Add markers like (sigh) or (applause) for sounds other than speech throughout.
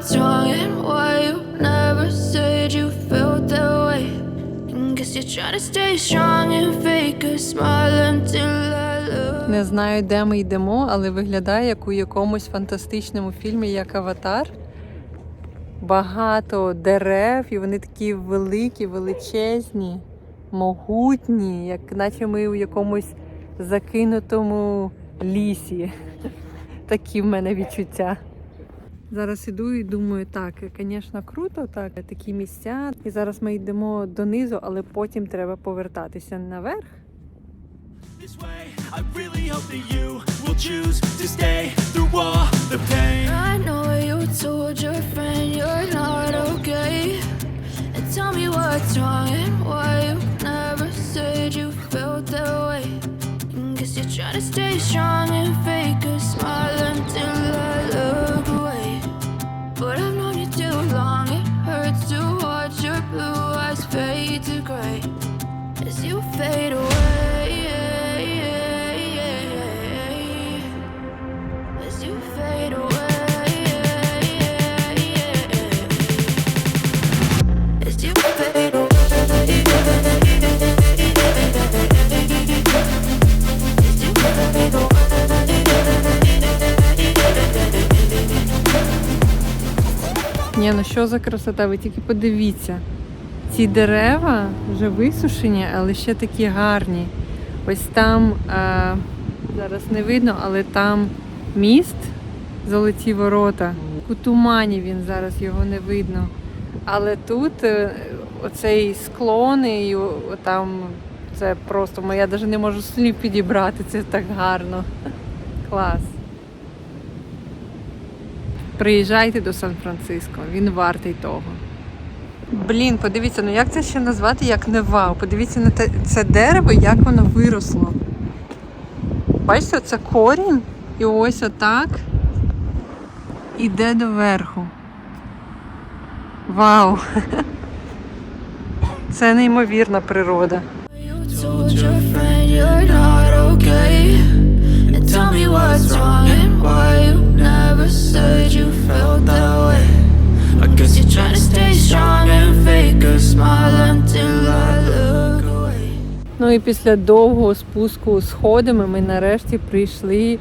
what's wrong and why you never said you felt that way. Guess you're trying to stay strong and fake a smile until I. Не знаю, де ми йдемо, але виглядає як у якомусь фантастичному фільмі, як Аватар. Багато дерев, і вони такі великі, величезні, могутні, як наче ми у якомусь закинутому лісі. Такі в мене відчуття. Зараз іду і думаю, так, звісно, круто, так, такі місця. І зараз ми йдемо донизу, але потім треба повертатися наверх. this way. I really hope Ну що за красота? Ви тільки подивіться. Ці дерева вже висушені, але ще такі гарні. Ось там е, зараз не видно, але там міст, золоті ворота. У тумані він зараз його не видно. Але тут е, оцей склон і там це просто я навіть не можу слів підібрати, це так гарно. (laughs) Клас. Приїжджайте до Сан-Франциско, він вартий того. Блін, подивіться, ну як це ще назвати, як не вау. Подивіться на те, це дерево, як воно виросло. Бачите, це корінь, і ось отак іде доверху. Вау! (laughs) Це неймовірна природа. Ну і після довгого спуску сходами ми нарешті прийшли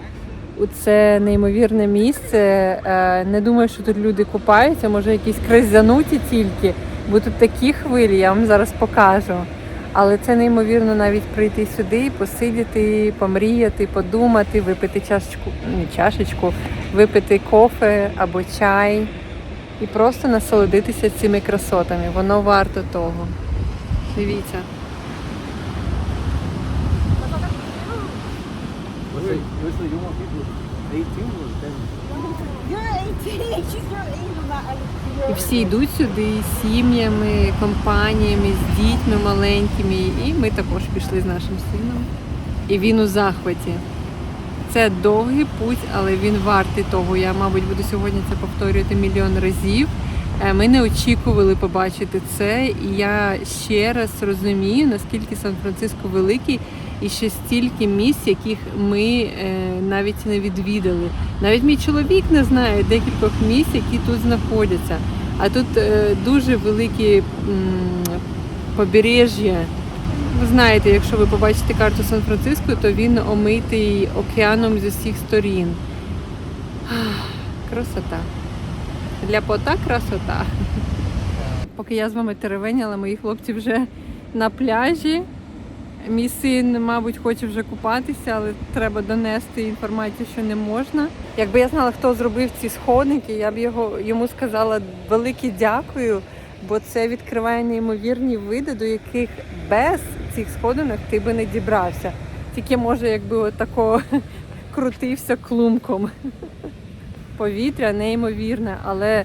у це неймовірне місце. Е, Не думаю, що тут люди купаються, може якісь кризануті тільки, бо тут такі хвилі, я вам зараз покажу. Але це неймовірно навіть прийти сюди, посидіти, помріяти, подумати, випити чашечку, не чашечку, випити кофе або чай і просто насолодитися цими красотами. Воно варто того. Дивіться. What's the, you want people 18 or 10? You're 18. (laughs) She's your age. I'm not. І всі йдуть сюди з сім'ями, компаніями, з дітьми маленькими. І ми також пішли з нашим сином. І він у захваті. Це довгий путь, але він вартий того. Я, мабуть, буду сьогодні це повторювати мільйон разів. Е, Ми не очікували побачити це, і я ще раз розумію, наскільки Сан-Франциско великий і ще стільки місць, яких ми е, навіть не відвідали. Навіть мій чоловік не знає декількох місць, які тут знаходяться. А тут е, дуже великі побережжя. Ви знаєте, якщо ви побачите карту Сан-Франциско, то він омитий океаном з усіх сторін. Красота. Для пота красота. Поки я з вами теревеняла, мої хлопці вже на пляжі. Мій син, мабуть, хоче вже купатися, але треба донести інформацію, що не можна. Якби я знала, хто зробив ці сходники, я б його йому сказала велике дякую, бо це відкриває неймовірні види, до яких без цих сходинок ти би не дібрався. Тільки може, якби отако (laughs) крутився клумком. Повітря неймовірне, але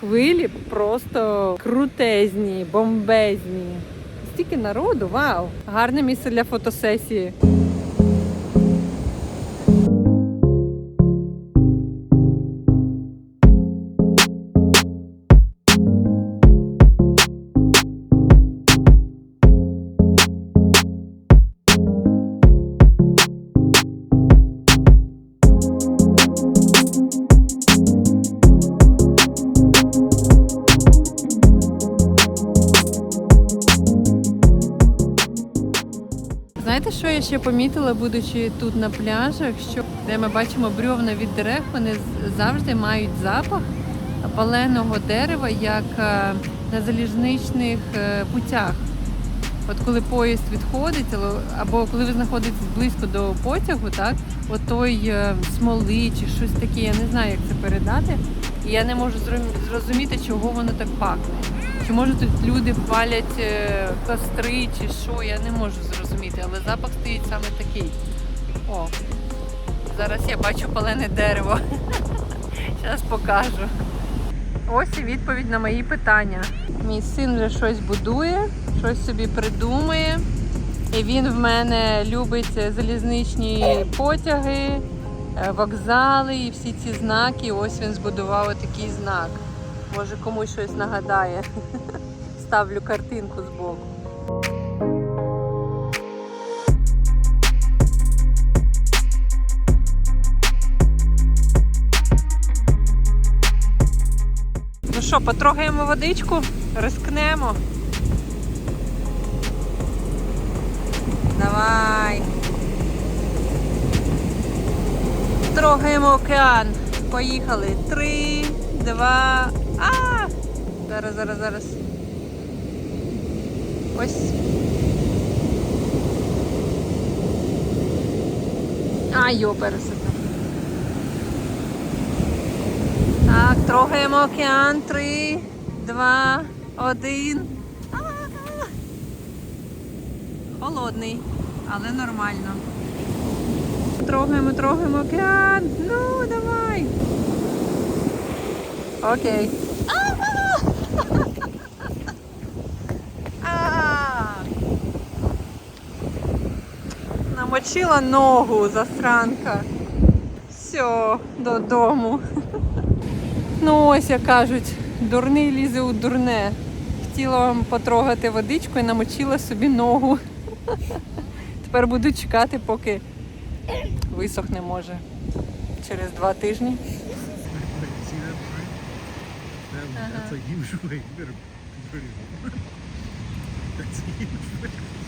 хвилі просто крутезні, бомбезні. Стільки народу, вау! Гарне місце для фотосесії. Знаєте, що я ще помітила, будучи тут на пляжах, що де ми бачимо брьовна від дерев, вони завжди мають запах паленого дерева, як е, на залізничних е, путях. От коли поїзд відходить, або коли ви знаходитесь близько до потягу, так, от той е, смоли чи щось таке, я не знаю, як це передати. І я не можу зрозуміти, чого воно так пахне. Чи може тут люди палять е, костри чи що, я не можу зрозуміти, але запах стоїть саме такий. О, зараз я бачу палене дерево. (laughs) Зараз покажу. Ось і відповідь на мої питання. Мій син вже щось будує, щось собі придумує. І він в мене любить залізничні потяги, е, вокзали і всі ці знаки. Ось він збудував такий знак. Може комусь щось нагадає. (laughs) Ставлю картинку збоку. Ну що, потрогаємо водичку, рискнемо. Давай. Трогаємо океан. Поїхали. Три, два. А! Зараз, зараз, зараз. Ось. А, йопересете. Так, трогаємо океан. Три, два, один. А! Холодний, але нормально. Трогаємо, трогаємо океан. Ну, давай. Окей. А! Намочила ногу засранка. Все, додому. Ну, ось як кажуть, дурний лізе у дурне. Хотіла вам потрогати водичку і намочила собі ногу. Тепер буду чекати, поки висохне може через два тижні.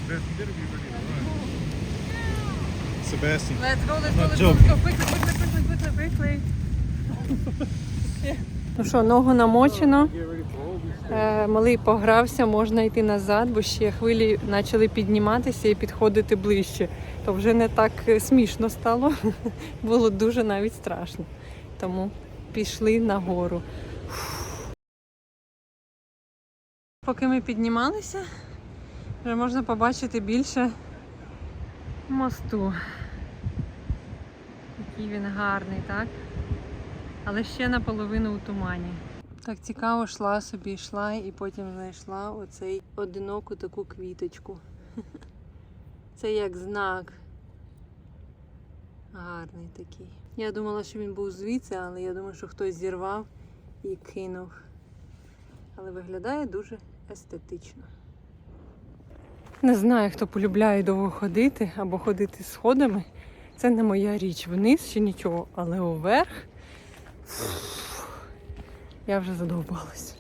See to run. Sebastian. Let's go, let's go, let's go, quickly, quickly, quickly, quickly, quickly. Ну що, ногу намочено. Е, Малий погрався, можна йти назад, бо ще хвилі почали підніматися і підходити ближче. То вже не так е, смішно стало. (laughs) Було дуже навіть страшно. Тому пішли нагору. Поки ми піднімалися, вже можна побачити більше мосту. Який він гарний, так? Але ще наполовину у тумані. Так цікаво, йшла собі, йшла і потім знайшла оцей одиноку таку квіточку. (laughs) Це як знак. Гарний такий. Я думала, що він був звідси, але я думаю, що хтось зірвав і кинув. Але виглядає дуже естетично. Не знаю, хто полюбляє довго ходити або ходити сходами. Це не моя річ. Вниз ще нічого, але уверх. Я вже задовбалась.